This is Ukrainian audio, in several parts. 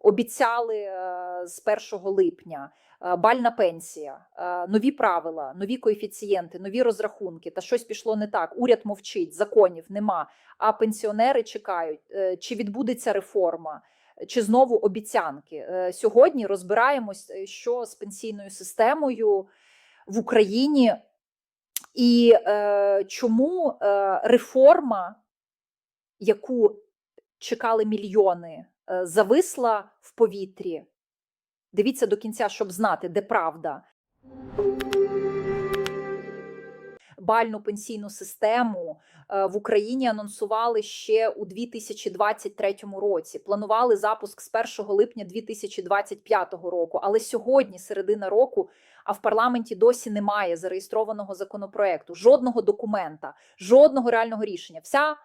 обіцяли е, з 1 липня. е, Бальна пенсія, е, нові правила, нові коефіцієнти, нові розрахунки. Та щось пішло не так. Уряд мовчить, законів нема. А пенсіонери чекають, чи відбудеться реформа, чи знову обіцянки. Сьогодні розбираємось, що з пенсійною системою в Україні, і чому реформа, яку чекали мільйони, е, зависла в повітрі. Дивіться до кінця, щоб знати, де правда. Бальну пенсійну систему е, в Україні анонсували ще у 2023 році. Планували запуск з 1 липня 2025 року. Але сьогодні, середина року, а в парламенті досі немає зареєстрованого законопроекту, жодного документа, жодного реального рішення. Вся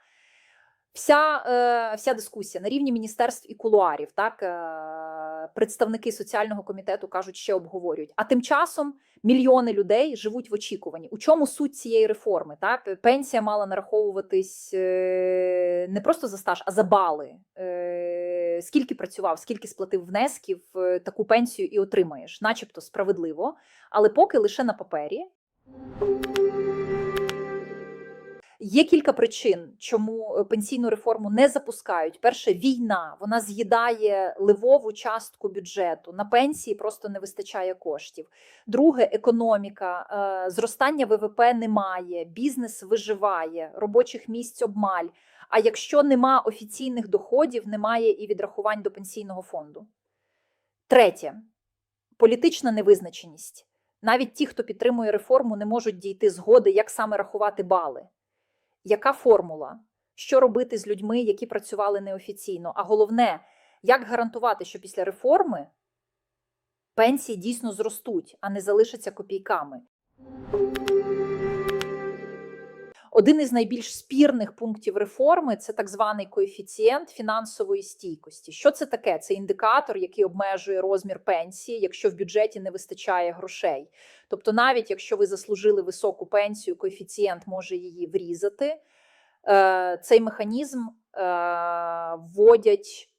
Вся, е, вся дискусія на рівні міністерств і кулуарів, так е, представники соціального комітету кажуть, ще обговорюють. А тим часом мільйони людей живуть в очікуванні. У чому суть цієї реформи? Так? Пенсія мала нараховуватись е, не просто за стаж, а за бали. Скільки працював, скільки сплатив внесків, таку пенсію і отримаєш, начебто справедливо, але поки лише на папері. Є кілька причин, чому е, пенсійну реформу не запускають. Перше, війна вона з'їдає ливову частку бюджету. На пенсії просто не вистачає коштів. Друге, економіка, е, зростання ВВП немає, бізнес виживає, робочих місць обмаль. А якщо нема офіційних доходів, немає і відрахувань до пенсійного фонду. Третє політична невизначеність. Навіть ті, хто підтримує реформу, не можуть дійти згоди, як саме рахувати бали. Яка формула? Що робити з людьми, які працювали неофіційно? А головне, як гарантувати, що після реформи пенсії дійсно зростуть, а не залишаться копійками? Один із найбільш спірних пунктів реформи це так званий коефіцієнт фінансової стійкості. Що це таке? Це індикатор, який обмежує розмір пенсії, якщо в бюджеті не вистачає грошей. Тобто, навіть якщо ви заслужили високу пенсію, коефіцієнт може її врізати. Е, Цей механізм е, вводять.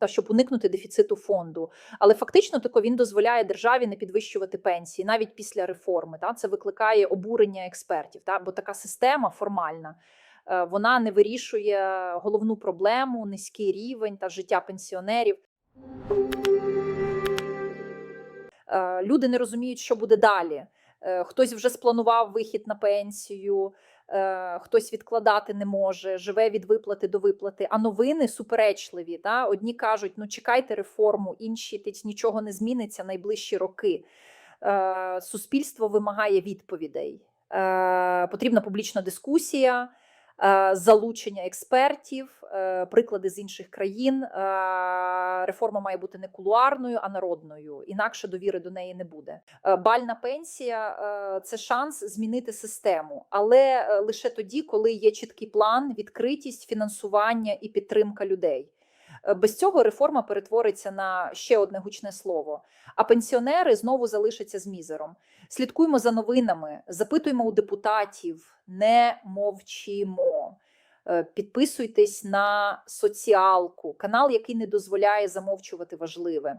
Та щоб уникнути дефіциту фонду, але фактично тако він дозволяє державі не підвищувати пенсії навіть після реформи. Та це викликає обурення експертів. Та бо така система формальна е, вона не вирішує головну проблему, низький рівень та життя пенсіонерів. Е, Люди не розуміють, що буде далі. Е, Хтось вже спланував вихід на пенсію, хтось відкладати не може, живе від виплати до виплати. А новини суперечливі. Та? Одні кажуть, ну чекайте реформу, інші тить нічого не зміниться найближчі роки. Е, Суспільство вимагає відповідей. Е, Потрібна публічна дискусія. Е, Залучення експертів, е, приклади з інших країн. Е, Реформа має бути не кулуарною, а народною. Інакше довіри до неї не буде. Бальна пенсія це шанс змінити систему, але лише тоді, коли є чіткий план, відкритість, фінансування і підтримка людей. Без цього реформа перетвориться на ще одне гучне слово. А пенсіонери знову залишаться з мізером. Слідкуємо за новинами, запитуємо у депутатів, не мовчимо. Е, Підписуйтесь на соціалку, канал, який не дозволяє замовчувати важливе.